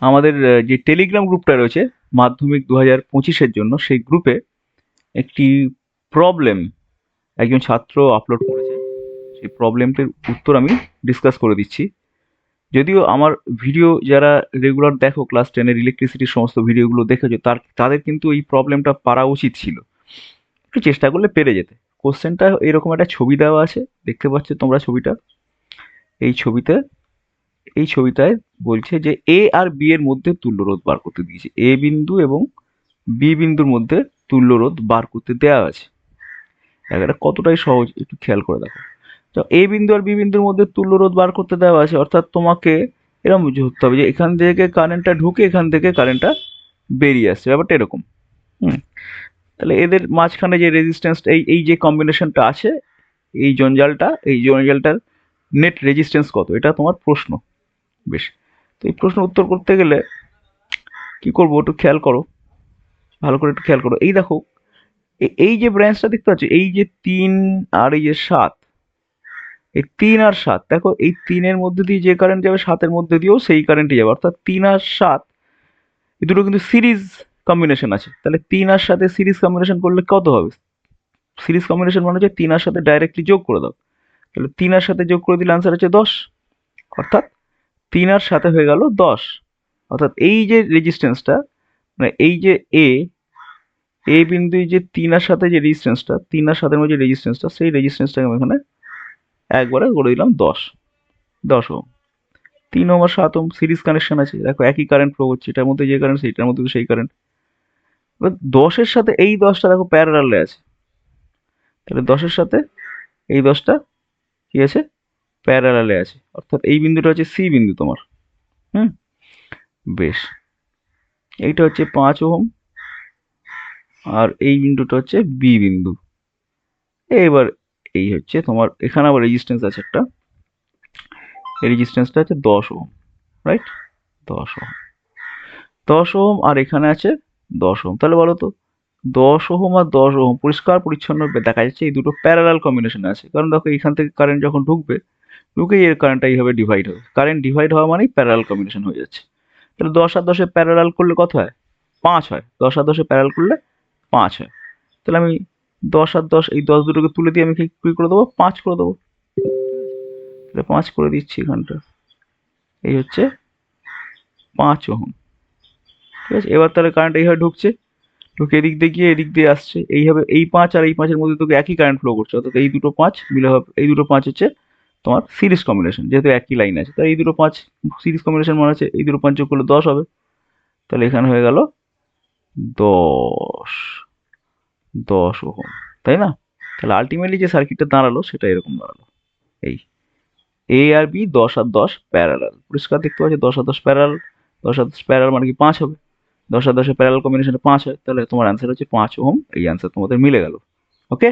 আমাদের যে টেলিগ্রাম গ্রুপটা রয়েছে, মাধ্যমিক দু হাজার পঁচিশের জন্য, সেই গ্রুপে একটি প্রবলেম একজন ছাত্র আপলোড করেছে। সেই প্রবলেমটির উত্তর আমি ডিসকাস করে দিচ্ছি। যদিও আমার ভিডিও যারা রেগুলার দেখো ক্লাস টেনের ইলেকট্রিসিটির সমস্ত ভিডিওগুলো দেখেছ, তার, তাদের কিন্তু এই প্রবলেমটা পারা উচিত ছিল। একটু চেষ্টা করলে পেরে যেতে। কোশ্চেনটা এরকম একটা ছবি দেওয়া আছে, দেখতে পাচ্ছ তোমরা ছবিটা? এই ছবিতে এই ছবিটায় বলছে যে এ আর বি এর মধ্যে তুল্যরোধ বার করতে দিয়েছে। এ বিন্দু এবং বি বিন্দুর মধ্যে তুল্যরোধ বার করতে দেওয়া আছে। এটা কতটাই সহজ, একটু খেয়াল করে দেখো। তো এ বিন্দু আর বি বিন্দুর মধ্যে তুল্যরোধ বার করতে দেওয়া আছে, অর্থাৎ তোমাকে এরকম বুঝে ধরতে হবে যে এখান থেকে কারেন্টটা ঢুকে এখান থেকে কারেন্টটা বেরিয়ে আসছে। ব্যাপারটা এরকম। হুম। তাহলে এদের মাঝখানে যে রেজিস্ট্যান্সটা এই এই যে কম্বিনেশনটা আছে, এই জঞ্জালটা, এই জঞ্জালটার নেট রেজিস্ট্যান্স কত? এটা তোমার প্রশ্ন। বেশ। তো এই প্রশ্ন উত্তর করতে গেলে কি করব, একটু খেয়াল করো, ভালো করে একটু খেয়াল করো। এই দেখো এই যে ব্রাঞ্চটা দেখতে পাচ্ছ, এই যে তিন আর এই যে সাত, এই তিন আর সাত, দেখো এই তিনের মধ্যে দিয়ে যে কারেন্ট যাবে, সাতের মধ্যে দিয়েও সেই কারেন্টই যাবে। অর্থাৎ তিন আর সাত, এই দুটো কিন্তু সিরিজ কম্বিনেশন আছে। তাহলে তিন আর সাথে সিরিজ কম্বিনেশন করলে কত হবে? সিরিজ কম্বিনেশন মানে হচ্ছে তিন আর সাথে ডাইরেক্টলি যোগ করে দাও। তাহলে তিন আর সাথে যোগ করে দিলে আনসার হচ্ছে দশ। অর্থাৎ তিন আর সাথে হয়ে গেল দশ। অর্থাৎ এই যে রেজিস্ট্যান্সটা মানে এই যে এ এ বিন্দু যে তিন আর সাথে যে রেজিস্ট্যান্সটা তিন আর সাতের মধ্যে রেজিস্ট্যান্সটা সেই রেজিস্ট্যান্সটাকে আমি এখানে একবারে করে দিলাম দশ। দশ ওম তিন ওম আর সাত ওম সিরিজ কানেকশন আছে। দেখো একই কারেন্ট ফ্লো হচ্ছে এটার মধ্যে যে কারেন্ট সেইটার মধ্যে সেই কারেন্ট এবার দশের সাথে এই দশটা দেখো প্যারালালে আছে। তাহলে দশের সাথে এই দশটা কি আছে? প্যারালালে আছে। অর্থাৎ এই বিন্দুটা হচ্ছে সি বিন্দু তোমার। হুম? বেশ। এইটা হচ্ছে পাঁচ ওহম। আর এই বিন্দুটা হচ্ছে বি বিন্দু। এবার এই হচ্ছে তোমার, এখানে আবার রেজিস্ট্যান্স আছে একটা। এই রেজিস্ট্যান্সটা হচ্ছে দশ ওহম রাইট দশ ওহম। দশ ওহম আর এখানে আছে দশ ওহম। তাহলে বলো তো, দশ ওহম আর দশ ওহম পরিষ্কার পরিচ্ছন্ন, দেখা যাচ্ছে এই দুটো প্যারালাল কম্বিনেশন আছে। কারণ দেখো এখান থেকে কারেন্ট যখন ঢুকবে ঢুকেই এর কারেন্টটা এইভাবে ডিভাইড হবে। কারেন্ট ডিভাইড হওয়া মানেই প্যারালাল কম্বিনেশন হয়ে যাচ্ছে। তাহলে দশ আর দশে প্যারালাল করলে কত হয়? পাঁচ হয়। দশ আর দশে প্যারালাল করলে পাঁচ হয়। তাহলে আমি দশ আর দশ, এই দশ দুটোকে তুলে দিয়ে আমি কি করে দেবো? পাঁচ করে দেবো। তাহলে পাঁচ করে দিচ্ছি এখানটা। এই হচ্ছে পাঁচ ওহম। ঠিক আছে? এবার তাহলে কারেন্ট এইভাবে ঢুকছে। ঢুকে এদিক দিয়ে গিয়ে এদিক দিয়ে আসছে। এইভাবে এই পাঁচ আর এই পাঁচের মধ্যে তোকে একই কারেন্ট ফ্লো করছে। অর্থাৎ এই দুটো পাঁচ মিলে হবে, এই দুটো পাঁচ হচ্ছে তোমার সিরিজ কম্বিনেশন যেহেতু একই লাইন আছে তাই এই দুটো পাঁচ সিরিজ কম্বিনেশন মানে আছে, এই দুটো পাঁচ যোগ করলে দশ হবে। তাহলে এখানে হয়ে গেল দশ দশ ওহম, তাই না? তাহলে আলটিমেটলি যে সার্কিটটা দাঁড়াল, সেটা এরকম দাঁড়াল। এই এ আর বি দশ আর দশ প্যারালাল পরিষ্কার দেখতে পাচ্ছি, দশ আর দশ প্যারাল দশ আর দশ প্যারাল মানে কি পাঁচ হবে? দশ আর দশের প্যারাল কম্বিনেশনে পাঁচ হয়, তাহলে তোমার অ্যান্সার হচ্ছে পাঁচ ওহম, এই অ্যান্সার তোমাদের মিলে গেল। ওকে